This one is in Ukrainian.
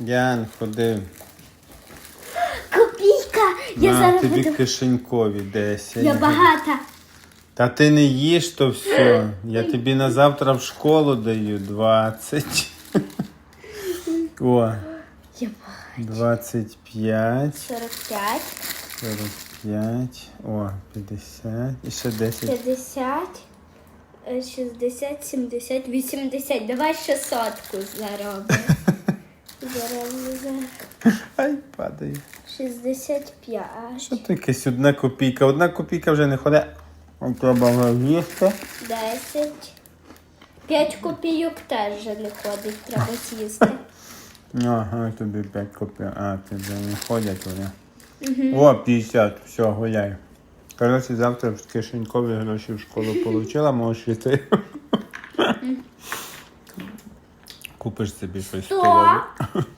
Ян, ходи. Копійка! Я На зараз тобі буду. кишенькові 10. Я багата. Та ти не їж то все. Я тобі на завтра в школу даю 20. О, Я 25, 45, 45, о, 50 і ще 10. 50, е, 60, 70, 80. Давай ще сотку заробимо. Зараз. Ай, падає. 65, Що таке одна копійка? Одна копійка вже не ходить. Треба їсти. 10. 5 копійок теж вже не ходить, треба з'їсти. Ага, тобі 5 копійок. А, вже не ходять вони. О, 50, все, гуляй. Коротше, завтра в кишенькові гроші в школу отримала, можеш йти. Купиш собі щось Сто. столові.